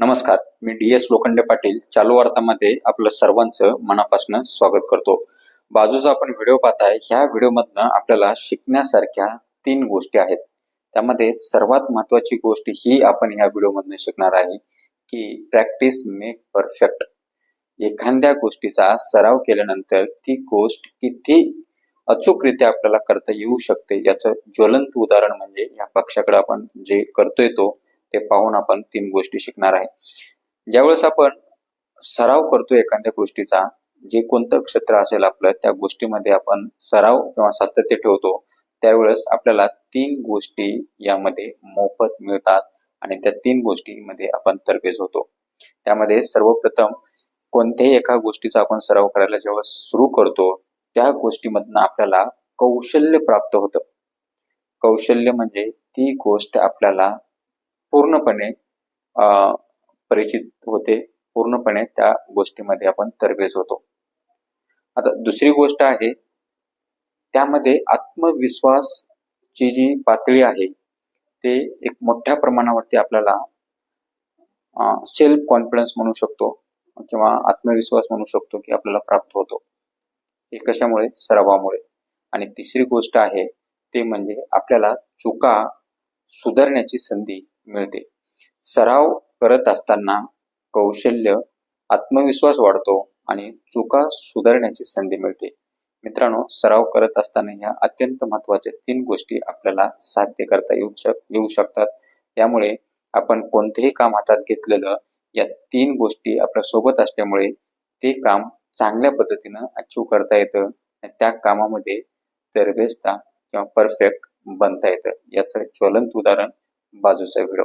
नमस्कार मी D S Lokhande Patil चालू वार्तामध्ये आपलं सर्वांचं मनापासून स्वागत करतो. बाजूचा आपण व्हिडिओ पाहताय ह्या व्हिडिओमधनं आपल्याला शिकण्यासारख्या तीन गोष्टी आहेत. त्यामध्ये सर्वात महत्वाची गोष्ट ही आपण ह्या व्हिडिओमधनं शिकणार आहे की प्रॅक्टिस मेक परफेक्ट एखाद्या गोष्टीचा सराव केल्यानंतर ती गोष्ट किती अचूकरित्या आपल्याला करता येऊ शकते याचं ज्वलंत उदाहरण म्हणजे या पक्षाकडे आपण जे करतोय तो ते पाहून आपण तीन गोष्टी शिकणार आहे. ज्यावेळेस आपण सराव करतो एखाद्या गोष्टीचा जे कोणतं क्षेत्र असेल आपलं त्या गोष्टीमध्ये आपण सराव किंवा सातत्य ठेवतो त्यावेळेस आपल्याला तीन गोष्टी यामध्ये मोफत मिळतात आणि त्या तीन गोष्टीमध्ये आपण तरबेज होतो. त्यामध्ये सर्वप्रथम कोणत्याही एका गोष्टीचा आपण सराव करायला जेव्हा सुरू करतो त्या गोष्टीमधनं आपल्याला कौशल्य प्राप्त होतं. कौशल्य म्हणजे ती गोष्ट आपल्याला पूर्णपणे परिचित होते. पूर्णपणे त्या गोष्टीमध्ये आपण तरबेज होतो. आता दुसरी गोष्ट आहे त्यामध्ये आत्मविश्वासची जी पातळी आहे ते एक मोठ्या प्रमाणावरती आपल्याला सेल्फ कॉन्फिडन्स म्हणू शकतो किंवा आत्मविश्वास म्हणू शकतो की आपल्याला प्राप्त होतो. हे कशामुळे? सरावामुळे. आणि तिसरी गोष्ट आहे ते म्हणजे आपल्याला चुका सुधारण्याची संधी मिळते. सराव करत असताना कौशल्य आत्मविश्वास वाढतो आणि चुका सुधारण्याची संधी मिळते. मित्रांनो सराव करत असताना ह्या अत्यंत महत्त्वाच्या तीन गोष्टी आपल्याला साध्य करता येऊ शक येऊ शकतात. त्यामुळे आपण कोणतेही काम हातात घेतलेलं या तीन गोष्टी आपल्यासोबत असल्यामुळे ते काम चांगल्या पद्धतीनं अचीव करता येतं आणि त्या कामामध्ये तरबेजता किंवा परफेक्ट बनता येतं. याचं ज्वलंत उदाहरण बाजूचा व्हिडिओ.